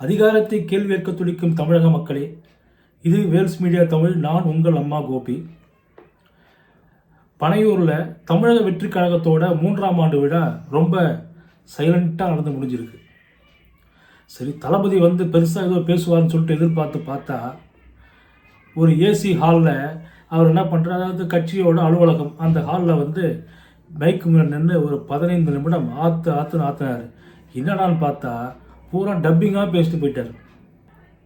அதிகாரத்தை கேள்வியேற்க துடிக்கும் தமிழக மக்களே இது வேல்ஸ் மீடியா தமிழ் நான் உங்கள் அம்மா கோபி. பனையூரில் தமிழக வெற்றி கழகத்தோட மூன்றாம் ஆண்டு விழா ரொம்ப சைலண்ட்டாக நடந்து முடிஞ்சிருக்கு. சரி தளபதி வந்து பெருசாக ஏதோ பேசுவார்னு சொல்லிட்டு எதிர்பார்த்து பார்த்தா ஒரு ஏசி ஹாலில் அவர் என்ன பண்ணுறாரு அதாவது கட்சியோட அலுவலகம் அந்த ஹாலில் வந்து பைக்கு முன்னாடி நின்று ஒரு பதினைந்து நிமிடம் ஆற்று ஆற்றுன்னு ஆற்றினார் என்னடான்னு பார்த்தா பூரா டப்பிங்காக பேசிட்டு போயிட்டார்.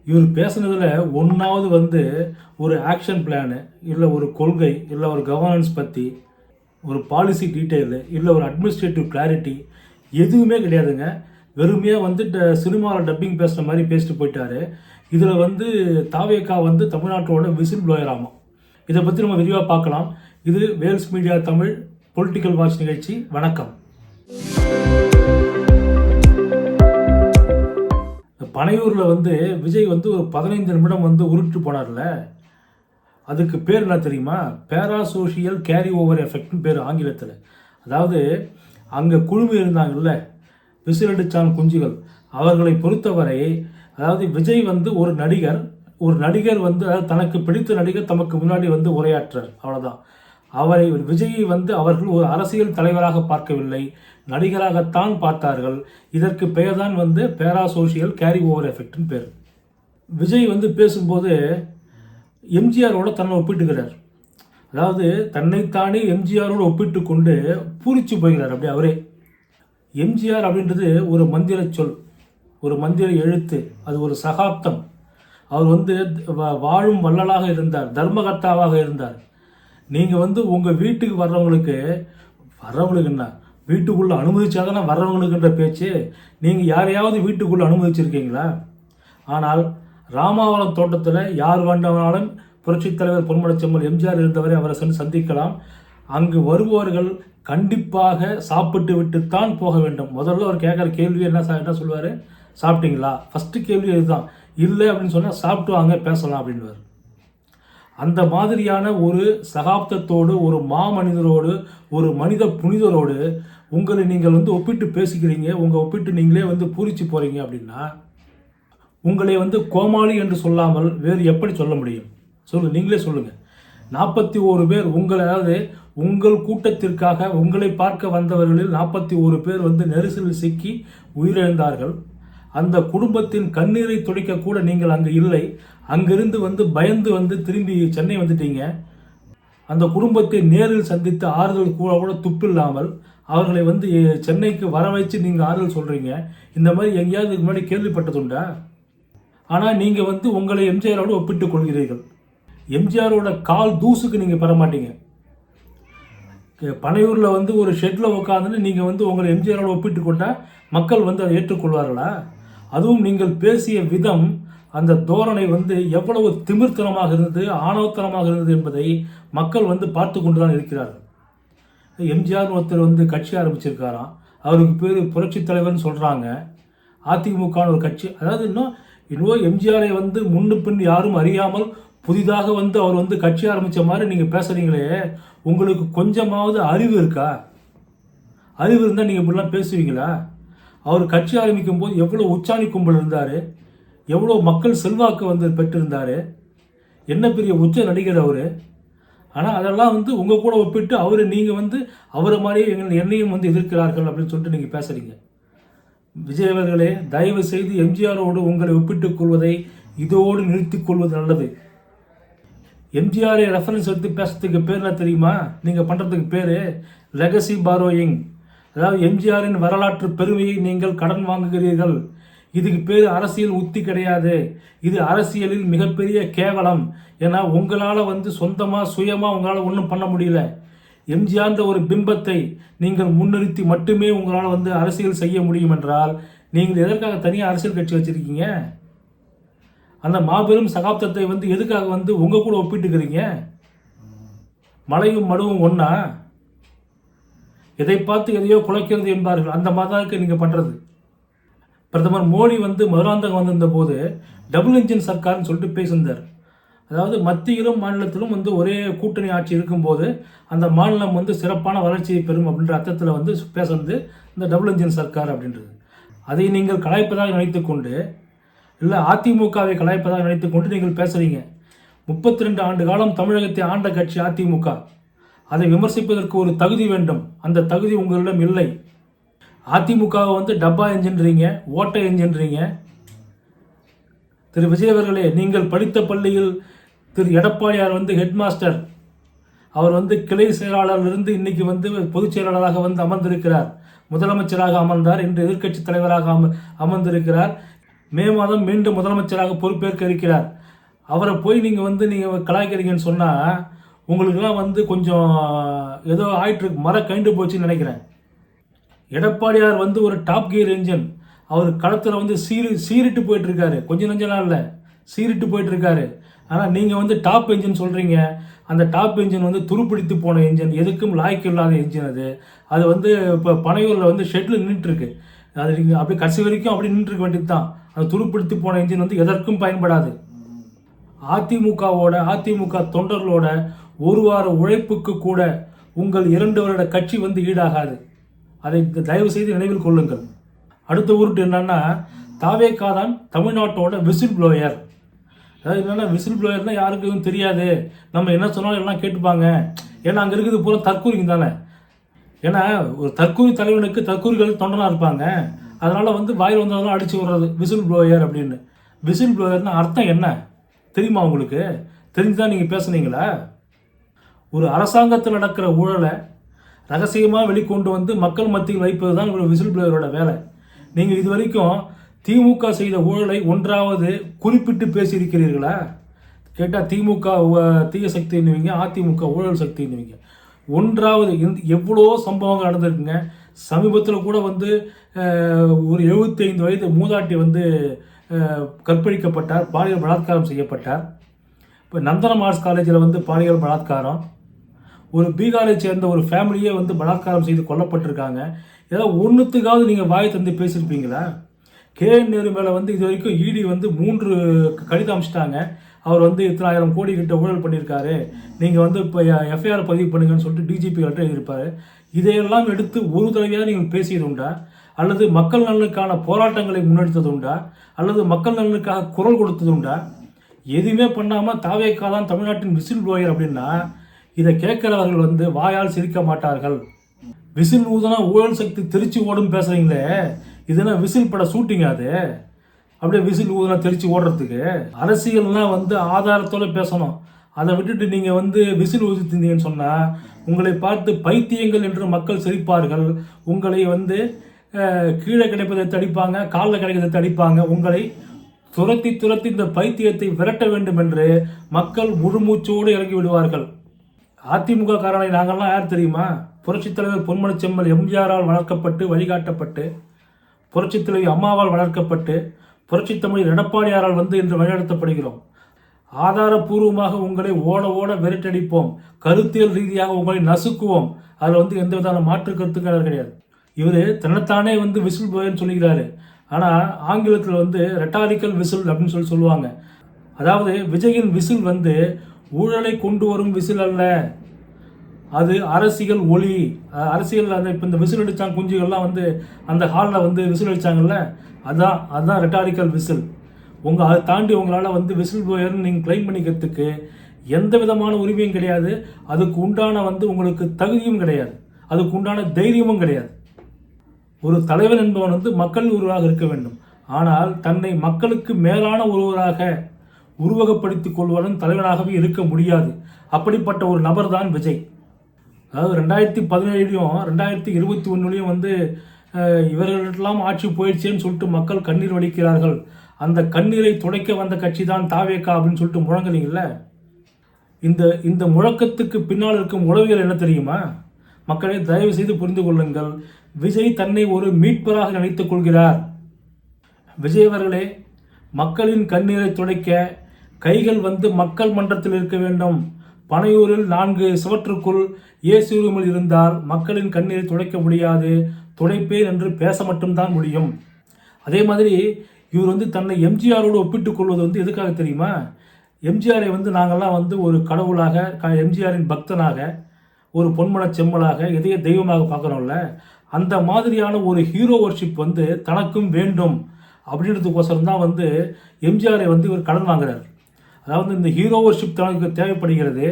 இவர் பேசுனதில் ஒன்றாவது வந்து ஒரு ஆக்ஷன் பிளானு இல்லை ஒரு கொள்கை இல்லை ஒரு கவர்னன்ஸ் பற்றி ஒரு பாலிசி டீட்டெயிலு இல்லை ஒரு அட்மினிஸ்ட்ரேட்டிவ் கிளாரிட்டி எதுவுமே கிடையாதுங்க. வெறுமையாக வந்து ட- சினிமாவில் டப்பிங் பேசுகிற மாதிரி பேசிட்டு போயிட்டாரு. இதில் வந்து தாவேக்கா வந்து தமிழ்நாட்டோட விசில் ப்ளோயராமா இதை பற்றி நம்ம விரிவாக பார்க்கலாம். இது Vels media Tamil political watch நிகழ்ச்சி. வணக்கம். பனையூரில் வந்து விஜய் வந்து ஒரு பதினைந்து நிமிடம் வந்து உருட்டு போனார்ல. அதுக்கு பேர் என்ன தெரியுமா? பேராசோஷியல் கேரி ஓவர் எஃபெக்ட்னு பேர் ஆங்கிலத்தில். அதாவது அங்கே குழுமி இருந்தாங்கல்ல விசிலடிச்சான் குஞ்சுகள். அவர்களை பொறுத்தவரை அதாவது விஜய் வந்து ஒரு நடிகர் ஒரு நடிகர் வந்து அதாவது தனக்கு பிடித்த நடிகர் தமக்கு முன்னாடி வந்து உரையாற்றார். அவ்வளோதான் அவரை விஜயை வந்து அவர்கள் ஒரு அரசியல் தலைவராக பார்க்கவில்லை. நடிகராகத்தான் பார்த்தார்கள். இதற்கு பெயர்தான் வந்து பேராசோஷியல் கேரி ஓவர் எஃபெக்ட்னு பேர். விஜய் வந்து பேசும்போது எம்ஜிஆரோட தன்னை ஒப்பிட்டுக்கிறார். அதாவது தன்னைத்தானே எம்ஜிஆரோடு ஒப்பிட்டு கொண்டு பூரிச்சு போகிறார் அப்படி அவரே. எம்ஜிஆர் அப்படின்றது ஒரு மந்திர சொல் ஒரு மந்திர எழுத்து அது ஒரு சகாப்தம். அவர் வந்து வா- வாழும் வள்ளலாக இருந்தார் தர்மகர்த்தாவாக இருந்தார். நீங்கள் வந்து உங்கள் வீட்டுக்கு வர்றவங்களுக்கு வர்றவங்களுக்கு வீட்டுக்குள்ளே அனுமதிச்சாதானே வர்றவங்களுக்குன்ற பேச்சு. நீங்கள் யாரையாவது வீட்டுக்குள்ளே அனுமதிச்சிருக்கீங்களா? ஆனால் ராமாவரம் தோட்டத்தில் யார் வேண்டுமானாலும் புரட்சித் தலைவர் பொன்மனச்செம்மல் எம்ஜிஆர் இருந்தவரை அவரை சென்று சந்திக்கலாம். அங்கு வருபவர்கள் கண்டிப்பாக சாப்பிட்டு விட்டுத்தான் போக வேண்டும். முதல்ல அவர் கேட்குற கேள்வி என்ன சார் என்ன சொல்லுவார்? சாப்பிட்டீங்களா? ஃபஸ்ட்டு கேள்வி இதுதான். இல்லை அப்படின்னு சொன்னால் சாப்பிட்டு வாங்க பேசலாம் அப்படின்னுவார். அந்த மாதிரியான ஒரு சகாப்தத்தோடு ஒரு மாமனிதரோடு ஒரு மனித புனிதரோடு உங்களை நீங்கள் வந்து ஒப்பிட்டு பேசிக்கிறீங்க உங்கள் ஒப்பிட்டு நீங்களே வந்து பூரிச்சு போகிறீங்க அப்படின்னா உங்களை வந்து கோமாளி என்று சொல்லாமல் வேறு எப்படி சொல்ல முடியும்? சொல்லு நீங்களே சொல்லுங்கள் நாற்பத்தி ஓரு பேர் உங்களாவது அதாவது உங்கள் கூட்டத்திற்காக உங்களை பார்க்க வந்தவர்களில் நாற்பத்தி ஓரு பேர் வந்து நெரிசலில் சிக்கி உயிரிழந்தார்கள். அந்த குடும்பத்தின் கண்ணீரை துடைக்க கூட நீங்கள் அங்கே இல்லை. அங்கிருந்து வந்து பயந்து வந்து திரும்பி சென்னை வந்துட்டீங்க. அந்த குடும்பத்தை நேரில் சந்தித்து ஆறுதல் கூட கூட துப்பில்லாமல் அவர்களை வந்து சென்னைக்கு வர வச்சு நீங்கள் ஆறுதல் சொல்கிறீங்க இந்த மாதிரி எங்கேயாவது இதுக்கு முன்னாடி கேள்விப்பட்டதுண்டா? ஆனால் நீங்கள் வந்து உங்களை எம்ஜிஆரோடு ஒப்பிட்டுக் கொள்கிறீர்கள். எம்ஜிஆரோட கால் தூசுக்கு நீங்கள் பெற மாட்டீங்க பனையூரில் வந்து ஒரு ஷெட்டில் உட்காந்துன்னு நீங்கள் வந்து உங்களை எம்ஜிஆரோட ஒப்பிட்டு கொண்டால் மக்கள் வந்து அதை ஏற்றுக்கொள்வார்களா? அதுவும் நீங்கள் பேசிய விதம் அந்த தோரணை வந்து எவ்வளவு திமிர்த்தனமாக இருந்தது ஆணவத்தனமாக இருந்தது என்பதை மக்கள் வந்து பார்த்து கொண்டு தான் இருக்கிறார்கள். எம்ஜிஆர் ஒருத்தர் வந்து கட்சி ஆரம்பிச்சிருக்காராம். அவருக்கு பேர் புரட்சித் தலைவர்னு சொல்கிறாங்க அதிமுகன்னு ஒரு கட்சி. அதாவது இன்னும் இன்னும் எம்ஜிஆரை வந்து முன்னு பின் யாரும் அறியாமல் புதிதாக வந்து அவர் வந்து கட்சி ஆரம்பித்த மாதிரி நீங்கள் பேசுகிறீங்களே உங்களுக்கு கொஞ்சமாவது அறிவு இருக்கா? அறிவு இருந்தால் நீங்கள் இப்படிலாம் பேசுவீங்களா? அவர் கட்சி ஆரம்பிக்கும் போது எவ்வளோ உச்சாணி கும்பல் இருந்தார்? எவ்வளோ மக்கள் செல்வாக்கு வந்து பெற்றிருந்தார்? என்ன பெரிய உச்ச நடிகர் அவர்? ஆனால் அதெல்லாம் வந்து உங்கள் கூட ஒப்பிட்டு அவர் நீங்கள் வந்து அவரை மாதிரியே எங்கள் என்னையும் வந்து எதிர்க்கிறார்கள் அப்படின்னு சொல்லிட்டு நீங்கள் பேசுகிறீங்க விஜய் அவர்களே தயவு செய்து எம்ஜிஆரோடு உங்களை ஒப்பிட்டுக் கொள்வதை இதோடு நிறுத்திக் கொள்வது நல்லது. எம்ஜிஆரை ரெஃபரன்ஸ் எடுத்து பேசுறதுக்கு பேர் என்ன தெரியுமா? நீங்கள் பண்ணுறதுக்கு பேர் லெகசி பாரோயிங் அதாவது எம்ஜிஆரின் வரலாற்று பெருமையை நீங்கள் கடன் வாங்குகிறீர்கள். இதுக்கு பேர் அரசியல் உத்தி கிடையாது. இது அரசியலில் மிகப்பெரிய கேவலம். ஏன்னா உங்களால் வந்து சொந்தமாக சுயமாக உங்களால் ஒன்றும் பண்ண முடியல. எம்ஜிஆர்ன்ற ஒரு பிம்பத்தை நீங்கள் முன்னிறுத்தி மட்டுமே உங்களால் வந்து அரசியல் செய்ய முடியும் என்றால் நீங்கள் எதற்காக தனியாக அரசியல் கட்சி வச்சுருக்கீங்க? அந்த மாபெரும் சகாப்தத்தை வந்து எதுக்காக வந்து உங்கள் கூட ஒப்பிட்டுக்கிறீங்க? மலையும் மடுவும் ஒன்றா எதை பார்த்து எதையோ குலைக்கிறது என்பார்கள். அந்த மாதிரி தான் நீங்கள் பண்ணுறது பிரதமர் மோடி வந்து மதுராந்தகம் வந்திருந்த போது டபுள் இன்ஜின் சர்க்கார்னு சொல்லிட்டு பேசியிருந்தார். அதாவது மத்தியிலும் மாநிலத்திலும் வந்து ஒரே கூட்டணி ஆட்சி இருக்கும்போது அந்த மாநிலம் வந்து சிறப்பான வளர்ச்சியை பெறும் அப்படின்ற அர்த்தத்தில் வந்து பேசுறது இந்த டபுள் இன்ஜின் சர்க்கார் அப்படின்றது. அதை நீங்கள் கலாய்ப்பதாக நினைத்துக்கொண்டு இல்லை அதிமுகவை கலாய்ப்பதாக நினைத்துக்கொண்டு நீங்கள் பேசுறீங்க. முப்பத்தி ரெண்டு ஆண்டு காலம் தமிழகத்தை ஆண்ட கட்சி அதிமுக. அதை விமர்சிப்பதற்கு ஒரு தகுதி வேண்டும். அந்த தகுதி உங்களிடம் இல்லை. அதிமுகவை வந்து டப்பா என்ஜின்றீங்க ஓட்டை என்ஜின்றீங்க. திரு விஜய் அவர்களே நீங்கள் படித்த பள்ளியில் திரு எடப்பாடியார் வந்து ஹெட்மாஸ்டர். அவர் வந்து கிளை செயலாளரிலிருந்து இன்னைக்கு வந்து பொதுச் செயலாளராக வந்து அமர்ந்திருக்கிறார். முதலமைச்சராக அமர்ந்தார் இன்று எதிர்க்கட்சி தலைவராக அம அமர்ந்திருக்கிறார். மே மாதம் மீண்டும் முதலமைச்சராக பொறுப்பேற்க இருக்கிறார். அவரை போய் நீங்கள் வந்து நீங்கள் கலாய்க்கிறீங்கன்னு சொன்னால் உங்களுக்கெல்லாம் வந்து கொஞ்சம் ஏதோ ஆயிட்டு இருக்கு மர கண்டு போச்சுன்னு நினைக்கிறேன். எடப்பாடியார் வந்து ஒரு டாப் கியர் என்ஜின் அவர் களத்தில் வந்து சீரி சீரிட்டு போயிட்டுருக்காரு. கொஞ்சம் கொஞ்சம் நாள் இல்லை சீரிட்டு போயிட்டுருக்காரு. ஆனால் நீங்கள் வந்து டாப் என்ஜின் சொல்கிறீங்க அந்த டாப் என்ஜின் வந்து துருப்பிடித்து போன என்ஜின் எதுக்கும் லாய்க்கு இல்லாத என்ஜின் அது. அது வந்து இப்போ பனையூரில் வந்து ஷெட்டில் நின்றுட்டுருக்கு அது நீங்கள் அப்படி கடைசி வரைக்கும் அப்படி நின்றுருக்க வேண்டியது தான் அந்த துருப்பிடித்து போன என்ஜின் வந்து எதற்கும் பயன்படாது. அதிமுகவோட அதிமுக தொண்டர்களோட ஒரு வார உழைப்புக்கு கூட உங்கள் இரண்டு வருட கட்சி வந்து ஈடாகாது. அதை தயவு செய்து நினைவில் கொள்ளுங்கள். அடுத்த உருட்டு என்னன்னா தாவேக்கா தான் தமிழ்நாட்டோட விசில் ப்ளோயர் அதாவது என்னென்னா விசில் ப்ளோயர்னா யாருக்கும் எதுவும் தெரியாது. நம்ம என்ன சொன்னாலும் எல்லாம் கேட்டுப்பாங்க. ஏன்னா அங்கே இருக்குது பூரா தற்கூரிங்க தானே. ஏன்னா ஒரு தற்கூரி தலைவனுக்கு தற்கூரிகள் தொண்டனாக இருப்பாங்க. அதனால் வந்து வாயில் வந்ததெல்லாம் அடிச்சு விடுறது விசில் ப்ளோயர் அப்படின்னு. விசில் ப்ளோயர்னா அர்த்தம் என்ன? தெரியுமா உங்களுக்கு? தெரிஞ்சுதான் நீங்கள் பேசுனீங்களா? ஒரு அரசாங்கத்தில் நடக்கிற ஊழலை ரகசியமாக வெளிக்கொண்டு வந்து மக்கள் மத்தியில் வைப்பது தான் ஒரு விசில் பிளேயரோட வேலை. நீங்கள் இது வரைக்கும் திமுக செய்த ஊழலை ஒன்றாவது குறிப்பிட்டு பேசியிருக்கிறீர்களா? கேட்டால் திமுக தீய சக்தின்னுவீங்க அதிமுக ஊழல் சக்தின்னுவீங்க ஒன்றாவது இந்த எவ்வளோ சம்பவங்கள் நடந்திருக்குங்க? சமீபத்தில் கூட வந்து ஒரு 75 வயது மூதாட்டி வந்து கற்பழிக்கப்பட்டார் பாலியல் பலாத்காரம் செய்யப்பட்டார். இப்போ நந்தனம் ஆர்ட்ஸ் காலேஜில் வந்து பாலியல் பலாத்காரம். ஒரு பீகாரை சேர்ந்த ஒரு ஃபேமிலியே வந்து பலாத்காரம் செய்து கொல்லப்பட்டிருக்காங்க. ஏதாவது ஒன்றுத்துக்காவது நீங்கள் வாய் தந்து பேசியிருப்பீங்களா கே. என். நேரு மேலே வந்து இது வரைக்கும் இடி வந்து மூன்று கடிதம் அமிச்சிட்டாங்க. அவர் வந்து இத்தனாயிரம் கோடி கிட்ட ஊழல் பண்ணியிருக்காரு. நீங்கள் வந்து இப்போ எஃப்ஐஆர் பதிவு பண்ணுங்கன்னு சொல்லிட்டு டிஜிபி கிட்ட எழுதியிருப்பாரு. இதையெல்லாம் எடுத்து ஒரு தடவையாக நீங்கள் பேசியது உண்டா அல்லது மக்கள் நலனுக்கான போராட்டங்களை முன்னெடுத்தது உண்டா அல்லது மக்கள் நலனுக்காக குரல் கொடுத்தது உண்டா எதுவுமே பண்ணாமல் தாவேக்கா தான் தமிழ்நாட்டின் விசில் ப்ளோயர் அப்படின்னா இதை கேட்கிறவர்கள் வந்து வாயால் சிரிக்க மாட்டார்கள். விசில் ஊதுனா ஊழல் சக்தி திருச்சி ஓடும் பேசுறீங்களே இதுனா விசில் பட ஷூட்டிங் அது? அப்படியே விசில் ஊதுனா திருச்சி ஓடுறதுக்கு. அரசியல்னா வந்து ஆதாரத்தோட பேசணும். அதை விட்டுட்டு நீங்கள் வந்து விசில் ஊதித்தீங்கன்னு சொன்னால் உங்களை பார்த்து பைத்தியங்கள் என்று மக்கள் சிரிப்பார்கள். உங்களை வந்து கீழே கிடைப்பதை தடிப்பாங்க காலில் கிடைப்பதை தடிப்பாங்க. உங்களை துரத்தி துரத்தி இந்த பைத்தியத்தை விரட்ட வேண்டும் என்று மக்கள் முழுமூச்சோடு இறங்கி விடுவார்கள். அதிமுக காரனை நாங்கள்லாம் யார் தெரியுமா? புரட்சித் தலைவர் பொன்மன செம்மல் எம்ஜிஆரால் வளர்க்கப்பட்டு வழிகாட்டப்பட்டு புரட்சித் தலைவி அம்மாவால் வளர்க்கப்பட்டு புரட்சித் தமிழ் எடப்பாடியாரால் வந்து இன்று வழிநடத்தப்படுகிறோம். ஆதாரபூர்வமாக உங்களை ஓட ஓட விரட்டடிப்போம். கருத்தியல் ரீதியாக உங்களை நசுக்குவோம். அதில் வந்து எந்த விதமான மாற்று கருத்துக்கள் கிடையாது. இவர் தன்னைத்தானே வந்து விசில் போயன்னு சொல்லிக்கிறாரு. ஆனால் ஆங்கிலத்தில் வந்து ரெட்டாரிக்கல் விசில் அப்படின்னு சொல்லி சொல்லுவாங்க. அதாவது விஜயின் விசில் வந்து ஊழலை கொண்டு வரும் விசில் அல்ல. அது அரசியல் ஒளி. அரசியல் அந்த இப்போ இந்த விசில் அடித்தாங்க குஞ்சுகள்லாம் வந்து அந்த ஹாலில் வந்து விசில் அடித்தாங்கல்ல அதான் அதுதான் ரெட்டாரிக்கல் விசில். உங்கள் அதை தாண்டி உங்களால் வந்து விசில் போயர்னு நீங்கள் க்ளைம் பண்ணிக்கிறதுக்கு எந்த விதமான உரிமையும் கிடையாது. அதுக்கு உண்டான வந்து உங்களுக்கு தகுதியும் கிடையாது. அதுக்கு உண்டான தைரியமும் கிடையாது. ஒரு தலைவன் என்பவன் வந்து மக்கள் ஒருவராக இருக்க வேண்டும். ஆனால் தன்னை மக்களுக்கு மேலான ஒருவராக உருவகப்படுத்திக் கொள்வதன் தலைவனாகவே இருக்க முடியாது. அப்படிப்பட்ட ஒரு நபர் தான் விஜய். அதாவது ரெண்டாயிரத்தி பதினேழுலையும் ரெண்டாயிரத்தி இருபத்தி ஒன்றுலையும் வந்து இவர்களெல்லாம் ஆட்சி போயிடுச்சேன்னு சொல்லிட்டு மக்கள் கண்ணீர் வலிக்கிறார்கள் அந்த கண்ணீரை துடைக்க வந்த கட்சி தான் தாவேக்கா அப்படின்னு சொல்லிட்டு முழங்குறீங்கல்ல இந்த இந்த முழக்கத்துக்கு பின்னால் இருக்கும் உளவியல் என்ன தெரியுமா? மக்களை தயவு செய்து புரிந்து கொள்ளுங்கள். விஜய் தன்னை ஒரு மீட்பராக நினைத்துக் கொள்கிறார். விஜய் அவர்களே மக்களின் கண்ணீரை துடைக்க கைகள் வந்து மக்கள் மன்றத்தில் இருக்க வேண்டும். பனையூரில் நான்கு சுவற்றுக்குள் இயேசு ரூமில் இருந்தால் மக்களின் கண்ணீரை துடைக்க முடியாது. துடைப்பேன் என்று பேச மட்டும்தான் முடியும். அதே மாதிரி இவர் வந்து தன்னை எம்ஜிஆரோடு ஒப்பிட்டுக் கொள்வது வந்து எதுக்காக தெரியுமா? எம்ஜிஆரை வந்து நாங்கள்லாம் வந்து ஒரு கடவுளாக க- எம்ஜிஆரின் பக்தனாக ஒரு பொன்மன செம்மலாக எதைய தெய்வமாக பார்க்குறோம்ல. அந்த மாதிரியான ஒரு ஹீரோ ஒர்ஷிப் வந்து தனக்கும் வேண்டும். அப்படின்றதுக்கோசரம் தான் வந்து எம்ஜிஆரை வந்து இவர் கடன் வாங்குறாரு. அதாவது இந்த ஹீரோ ஒர்ஷிப் தனக்கு தேவைப்படுகிறது.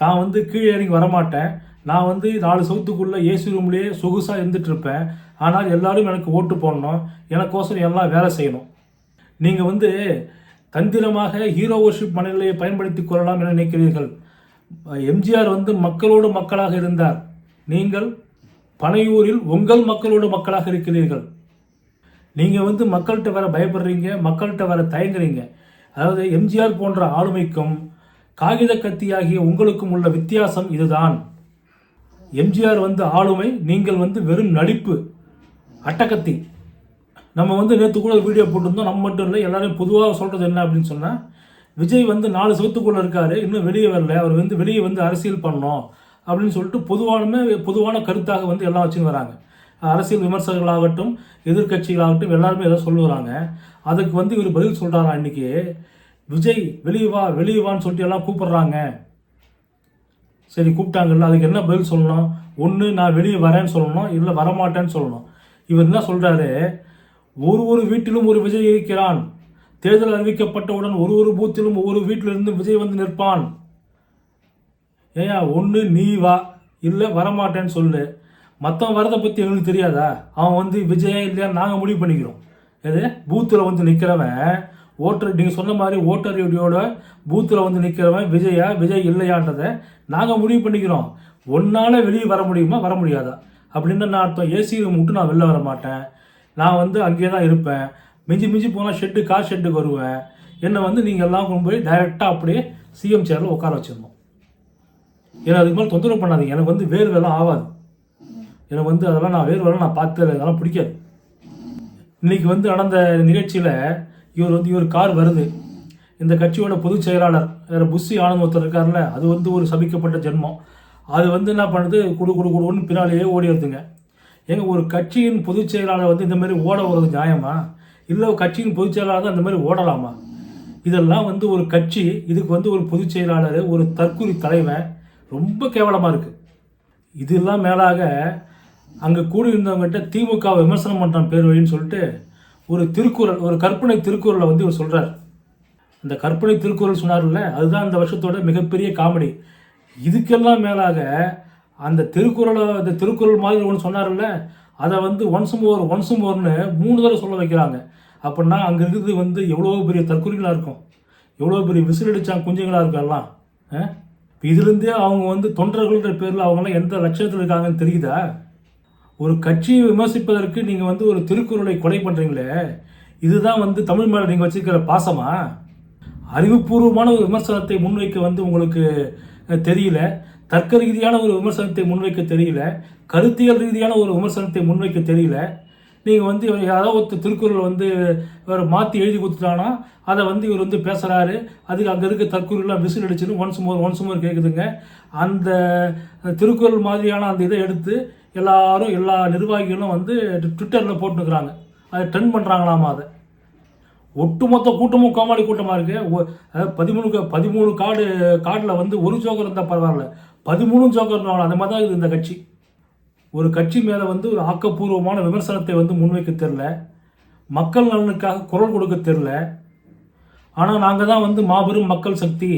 தான் வந்து கீழே இறங்கி வரமாட்டேன். நான் வந்து நாலு சவுத்துக்குள்ளே ஏசி ரூம்லேயே சொகுசாக இருந்துட்டு இருப்பேன். ஆனால் எல்லோரும் எனக்கு ஓட்டு போடணும். எனக்கோசரம் எல்லாம் வேலை செய்யணும். நீங்கள் வந்து தந்திரமாக ஹீரோ ஒர்ஷிப் மனநிலையை பயன்படுத்தி கொள்ளலாம் என நினைக்கிறீர்கள். எம்ஜிஆர் வந்து மக்களோடு மக்களாக இருந்தார். நீங்கள் பனையூரில் உங்கள் மக்களோடு மக்களாக இருக்கிறீர்கள். நீங்கள் வந்து மக்கள்கிட்ட வர பயப்படுறீங்க மக்கள்கிட்ட வர தயங்குறீங்க. அதாவது எம்ஜிஆர் போன்ற ஆளுமைக்கும் காகித கத்தியாகிய உங்களுக்கும் உள்ள வித்தியாசம் இதுதான். எம்ஜிஆர் வந்து ஆளுமை நீங்கள் வந்து வெறும் நடிப்பு அட்டகத்தி. நம்ம வந்து நேற்று கூட வீடியோ போட்டிருந்தோம் நம்ம மட்டும் இல்லை எல்லாரும் பொதுவாக சொல்கிறது என்ன அப்படின்னு சொன்னால் விஜய் வந்து நாலு சவத்துக்குள்ளே இருக்காரு இன்னும் வெளியே வரல அவர் வந்து வெளியே வந்து அரசியல் பண்ணோம் அப்படின்னு சொல்லிட்டு பொதுவான பொதுவான கருத்தாக வந்து எல்லாம் வச்சுன்னு வராங்க. அரசியல் விமர்சகர்களாகட்டும் எதிர்க்கட்சிகளாகட்டும் எல்லாருமே ஏதோ சொல்லுறாங்க அதுக்கு வந்து இவர் பதில் சொல்கிறாரா அன்றைக்கி விஜய் வெளியே வா வெளியே வான்னு சொல்லிட்டு எல்லாம் கூப்பிட்றாங்க. சரி கூப்பிட்டாங்கல்ல அதுக்கு என்ன பதில் சொல்லணும்? ஒன்று நான் வெளியே வரேன்னு சொல்லணும் இல்லை வரமாட்டேன்னு சொல்லணும். இவர் என்ன சொல்கிறாரு ஒரு ஒரு வீட்டிலும் ஒரு விஜய் இருக்கிறான். தேர்தல் அறிவிக்கப்பட்டவுடன் ஒரு ஒரு பூத்திலும் ஒவ்வொரு வீட்டிலிருந்து விஜய் வந்து நிற்பான். ஏயா ஒன்று நீ வா இல்லை வரமாட்டேன்னு சொல்லு. மற்றவன் வரதை பற்றி எங்களுக்கு தெரியாதா? அவன் வந்து விஜயா இல்லையா நாங்கள் முடிவு பண்ணிக்கிறோம். எது? பூத்தில் வந்து நிற்கிறவன் ஓட்டர் நீங்கள் சொன்ன மாதிரி ஓட்டர் ஐடியோட பூத்தில் வந்து நிற்கிறவன் விஜயா விஜய் இல்லையான்றதை நாங்கள் முடிவு பண்ணிக்கிறோம். ஒன்னால் வெளியே வர முடியுமா? வர முடியாதா? அப்படின்னு நான் அர்த்தம். ஏசி ரூம் விட்டு நான் வெளில வர மாட்டேன். நான் வந்து அங்கேயே தான் இருப்பேன். மிஞ்சி மிஞ்சி போனால் ஷெட்டு கார் ஷெட்டுக்கு வருவேன். என்னை வந்து நீங்கள் எல்லாம் கொண்டு போய் டைரெக்டாக அப்படியே சிஎம் சேரில் உட்கார வச்சிடணும். ஏன்னா அதுக்கு மேலே தொந்தரவு பண்ணாதீங்க. எனக்கு வந்து வேறு வேலை ஆகாது. எனக்கு வந்து அதெல்லாம் நான் வேறு வரலாம் நான் பார்த்து அதெல்லாம் பிடிக்காது. இன்றைக்கி வந்து நடந்த நிகழ்ச்சியில் இவர் வந்து இவர் கார் வருது. இந்த கட்சியோட பொதுச் செயலாளர் வேறு புஷி ஆனந்த் ஒருத்தர் இருக்கார்ல அது வந்து ஒரு சபிக்கப்பட்ட ஜென்மம். அது வந்து என்ன பண்ணுது? குடு குடு குடுன்னு பின்னாலேயே ஓடிடுதுங்க ஏங்க ஒரு கட்சியின் பொதுச் செயலாளர் வந்து இந்த மாதிரி ஓட வர்றது நியாயமா? இல்லை கட்சியின் பொதுச் செயலாளர் தான் இந்த மாதிரி ஓடலாமா? இதெல்லாம் வந்து ஒரு கட்சி இதுக்கு வந்து ஒரு பொதுச் செயலாளர் ஒரு தற்கொலை தலைவன் ரொம்ப கேவலமாக இருக்குது இதெல்லாம் மேலாக அங்கே கூடியிருந்தவங்ககிட்ட திமுக விமர்சனம் பண்ணுறான் பேர் வழின்னு சொல்லிட்டு ஒரு திருக்குறள் ஒரு கற்பனை திருக்குறளை வந்து இவர் சொல்கிறார் அந்த கற்பனை திருக்குறள் சொன்னார்ல அதுதான் இந்த வருஷத்தோட மிகப்பெரிய காமெடி. இதுக்கெல்லாம் மேலாக அந்த திருக்குறளை அந்த திருக்குறள் மாதிரி ஒன்று சொன்னார்ல அதை வந்து ஒன்ஸ் மோர் ஒன்ஸ் மோர்னு மூணு தடவை சொல்ல வைக்கிறாங்க. அப்படின்னா அங்கே இருக்கிறது வந்து எவ்வளோ பெரிய தற்கொலைகளாக இருக்கும். எவ்வளோ பெரிய விசில் அடித்தான் குஞ்சுங்களாக இருக்கெல்லாம் இப்போ இதுலேருந்தே அவங்க வந்து தொண்டர்கள்ன்ற பேரில் அவங்களாம் எந்த லட்சத்தில் இருக்காங்கன்னு தெரியுதா? ஒரு கட்சியை விமர்சிப்பதற்கு நீங்கள் வந்து ஒரு திருக்குறளை கொலை பண்ணுறீங்களே இதுதான் வந்து தமிழ் மேலே நீங்கள் வச்சுருக்கிற பாசமா? அறிவுபூர்வமான ஒரு விமர்சனத்தை முன்வைக்க வந்து உங்களுக்கு தெரியல. தர்க்க ரீதியான ஒரு விமர்சனத்தை முன்வைக்க தெரியல. கருத்தியல் ரீதியான ஒரு விமர்சனத்தை முன்வைக்க தெரியல. நீங்கள் வந்து இவர் யாரோ ஒருத்தர் திருக்குறள் வந்து இவர் மாற்றி எழுதி கொடுத்துட்டானா அதை வந்து இவர் வந்து பேசுகிறாரு அதுக்கு அங்கே இருக்க தற்குறள்லாம் விசில் அடிச்சுன்னு ஒன்ஸ் மோர் ஒன்ஸ் மோர் கேட்குதுங்க அந்த திருக்குறள் மாதிரியான அந்த இதை எடுத்து எல்லாரும் எல்லா நிர்வாகிகளும் வந்து ட்விட்டரில் போட்டுக்கிறாங்க அதை ட்ரெண்ட் பண்ணுறாங்களாமா அதை? ஒட்டுமொத்த கூட்டமும் கோமாளி கூட்டமாக இருக்குது ஒ- அதாவது பதிமூணு பதிமூணு கார்டு கார்டில் வந்து ஒரு ஜோக்கர் இருந்தால் பரவாயில்ல. பதிமூணு ஜோக்கர் அந்த மாதிரி தான் இது இந்த கட்சி. ஒரு கட்சி மேலே வந்து ஒரு ஆக்கப்பூர்வமான விமர்சனத்தை வந்து முன்வைக்க தெரில மக்கள் நலனுக்காக குரல் கொடுக்க தெரில ஆனால் நாங்கள் தான் வந்து மாபெரும் மக்கள் சக்தி.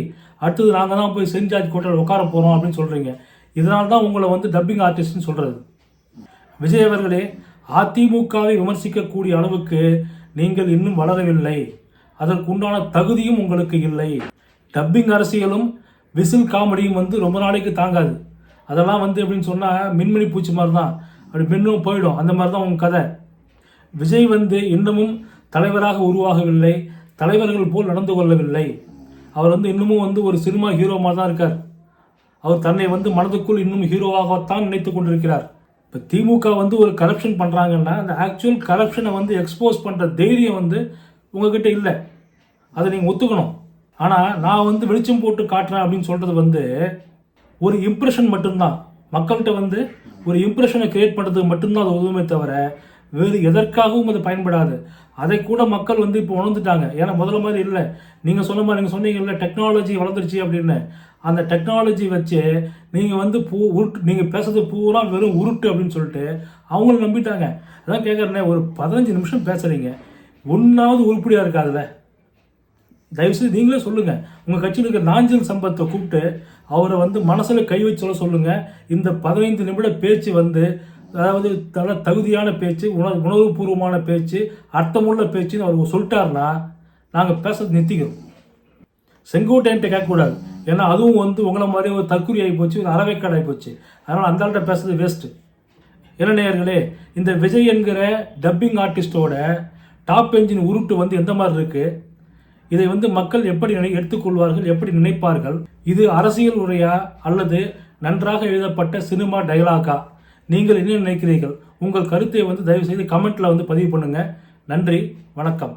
அடுத்தது நாங்கள் தான் போய் சென்ட் கோட்டையில் உட்கார போகிறோம் அப்படின்னு சொல்கிறீங்க இதனால தான் உங்களை வந்து டப்பிங் ஆர்டிஸ்ட்னு சொல்கிறது விஜய் அவர்களே அதிமுகவை விமர்சிக்கக்கூடிய அளவுக்கு நீங்கள் இன்னும் வளரவில்லை. அதற்குண்டான தகுதியும் உங்களுக்கு இல்லை. டப்பிங் அரசியலும் விசில் காமெடியும் வந்து ரொம்ப நாளைக்கு தாங்காது. அதெல்லாம் வந்து எப்படின்னு சொன்னால் மின்மினி பூச்சி மாதிரி தான் அப்படி மின்னும் போயிடும். அந்த மாதிரி தான் உங்கள் கதை. விஜய் வந்து இன்னமும் தலைவராக உருவாகவில்லை. தலைவர்கள் போல் நடந்து கொள்ளவில்லை. அவர் வந்து இன்னமும் வந்து ஒரு சினிமா ஹீரோ மாதிரி தான் இருக்கார். அவர் தன்னை வந்து மனதுக்குள் இன்னும் ஹீரோவாகத்தான் நினைத்து கொண்டிருக்கிறார். இப்போ திமுக வந்து ஒரு கரப்ஷன் பண்ணுறாங்கன்னா அந்த ஆக்சுவல் கரப்ஷனை வந்து எக்ஸ்போஸ் பண்ணுற தைரியம் வந்து உங்ககிட்ட இல்லை. அதை நீங்கள் ஒத்துக்கணும். ஆனால் நான் வந்து வெளிச்சம் போட்டு காட்டுறேன் அப்படின்னு சொல்கிறது வந்து ஒரு இம்ப்ரெஷன் மட்டும்தான். மக்கள்கிட்ட வந்து ஒரு இம்ப்ரெஷனை கிரியேட் பண்ணுறதுக்கு மட்டும்தான் அது உதவுமே தவிர வேறு எதற்காகவும் அது பயன்படாது. அதை கூட மக்கள் வந்து இப்போ உணர்ந்துட்டாங்க. ஏன்னா முதல்ல மாதிரி இல்லை. நீங்கள் சொன்ன மாதிரி நீங்கள் சொன்னீங்கல்ல டெக்னாலஜி வளர்ந்துருச்சு அப்படின்னு. அந்த டெக்னாலஜி வச்சு நீங்கள் வந்து பூ உருட்டு நீங்கள் பேசுறது பூரா வெறும் உருட்டு அப்படின்னு சொல்லிட்டு அவங்களும் நம்பிட்டாங்க. அதான் கேட்குறேனே ஒரு பதினஞ்சு நிமிஷம் பேசுகிறீங்க ஒன்றாவது உருப்படியாக இருக்காதுல்ல தயவுசெய்து நீங்களே சொல்லுங்கள் உங்கள் கட்சியில் இருக்கிற நாஞ்சல் சம்பத்தை கூப்பிட்டு அவரை வந்து மனசில் கை வச்சு சொல்ல சொல்லுங்கள் இந்த பதினைந்து நிமிட பேச்சு வந்து அதாவது நல்ல தகுதியான பேச்சு உண உணர்வுபூர்வமான பேச்சு அர்த்தமுள்ள பேச்சுன்னு அவர் சொல்லிட்டாருன்னா நாங்கள் பேசுறது நிறுத்திக்கிறோம். செங்கோட்டையன்ட்ட கேட்கக்கூடாது. ஏன்னா அதுவும் வந்து உங்களை மாதிரி ஒரு தற்குறி ஆகி போச்சு ஒரு அறவைக்காடு ஆகி போச்சு. அதனால் அந்த ஆள்கிட்ட பேசுறது வேஸ்ட்டு என்ன நேயர்களே இந்த விஜய் என்கிற டப்பிங் ஆர்டிஸ்டோட டாப் என்ஜின் உருட்டு வந்து எந்த மாதிரி இருக்குது இதை வந்து மக்கள் எப்படி நினை எடுத்துக்கொள்வார்கள் எப்படி நினைப்பார்கள்? இது அரசியல் உரையா அல்லது நன்றாக எழுதப்பட்ட சினிமா டயலாகா நீங்கள் என்ன நினைக்கிறீர்கள்? உங்கள் கருத்தை வந்து தயவு செய்து வந்து பதிவு பண்ணுங்கள் நன்றி வணக்கம்.